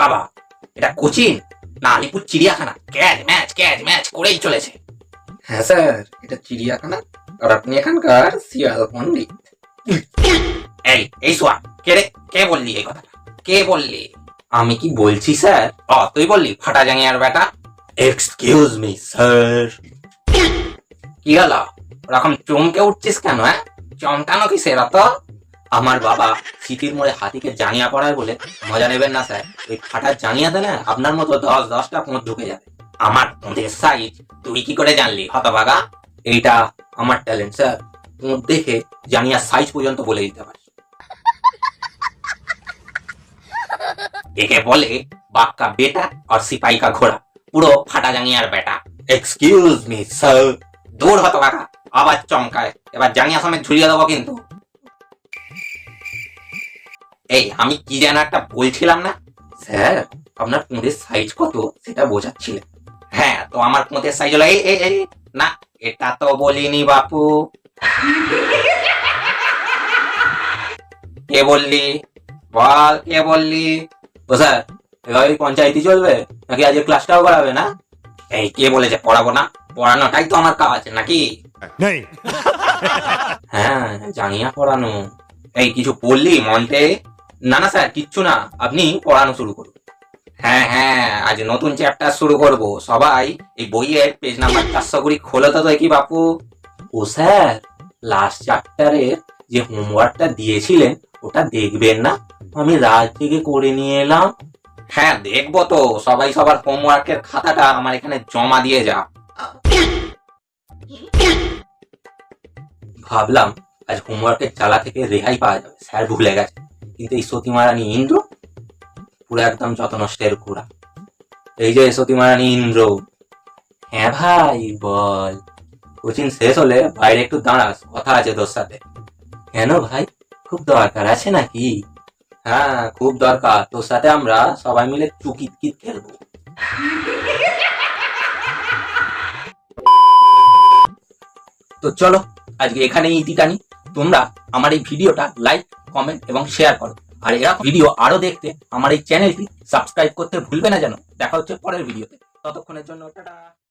বাবা এটা কোচিং না আলিপুর চিড়িয়াখানা? ক্যাচ ম্যাচ ক্যাচ ম্যাচ করেই চলেছে। হ্যাঁ স্যার এটা চিড়িয়াখানা আর আপনি এখানকার শিয়াল পণ্ডিত। এই এই সোয়া কে রে? কে বললি এই কথাটা? কে বললি? আমি কি বলছি স্যার? তুই বললি ফাটা জাঙ্গিয়ার বেটা। এক্সকিউজ মি স্যার কি হলো? ওরকম চমকে উঠছিস কেন হ্যাঁ? চমকানো কি সেরা তো আমার বাবা শীতের মোড়ে হাতিকে জানিয়া পড়ায় বলে, মজা নেবেন না, স্যার। ওই ফাটা জানিয়াতে না আপনার মতো দশ, দশটা পোঁত ঢুকে যাবে। আমার পোঁতের সাইজ তুই কি করে জানলি, হতভাগা? এইটা আমার ট্যালেন্ট স্যার। পোঁত দেখে জানিয়া সাইজ পর্যন্ত বলে দিতে পারি। একে বলে বাক্কা বেটা আর সিপাই কা ঘোড়া। পুরো ফাটা জাঙ্গিয়ার বেটা। এক্সকিউজ মি স্যার দূর হতো কাকা আবার চমকায়। এবার জাঙ্গিয়া সমেত ঝুলিয়ে দেবো কিন্তু। এই আমি কি যেন একটা বলছিলাম না? স্যার আপনার পুঁতের সাইজ কত? সেটা বোঝাচ্ছিলেন হ্যাঁ তো আমার পুঁতের সাইজ হলো এই না এটা তো বলিনি বাপু। কে বললি? বল কে বললি? ও স্যার এভাবে পঞ্চায়েতই চলবে? নাকি আজকে ক্লাসটাও করাবে না? এই কে বলেছে? পড়াবো না? পড়ানোটাই তো আমার কাজ নাকি? হ্যাঁ জানিয়া পড়ানো। এই কিছু পড়লি মন্টে না না স্যার, কিচ্ছু না। আপনি পড়ানো শুরু করুন। হ্যাঁ হ্যাঁ আজ নতুন চ্যাপ্টার শুরু করব। সবাই, এই বইয়ের পেজ নাম্বার চারশো কুড়ি খোলো তো দেখি বাপু। ও স্যার লাস্ট চ্যাপ্টারের যে হোমওয়ার্কটা দিয়েছিলেন, ওটা দেখবেন না? আমি রাত থেকে করে নিয়ে এলাম। হ্যাঁ দেখব তো। সবাই সবার হোমওয়ার্কের খাতাটা আমার এখানে জমা দিয়ে যা। ভাবলাম, আজ হোমওয়ার্কের চালা থেকে রেহাই পাওয়া যাবে। স্যার ভুলে গেছে। এই সতী মহারানী ইন্দ্র? পুরো একদম যত নষ্টের কুড়া। এই যে সতী মহারানী ইন্দ্র। হ্যাঁ ভাই, বল। কোচিং শেষ হলে বাইরে একটু দাঁড়াস, কথা আছে তোর সাথে। কেন ভাই? খুব দরকার আছে নাকি? হ্যাঁ খুব দরকার। তোর সাথে আমরা সবাই মিলে চুকিত কিত খেলব। তো চলো, আজকে এখানেই ইতি টানি। তোমরা আমার এই ভিডিওটা লাইক কমেন্ট এবং শেয়ার করো। আর এরকম ভিডিও আরও দেখতে আমার এই চ্যানেলটি সাবস্ক্রাইব করতে ভুলবে না যেন। দেখা হচ্ছে পরের ভিডিওতে ততক্ষণের জন্য, টাটা!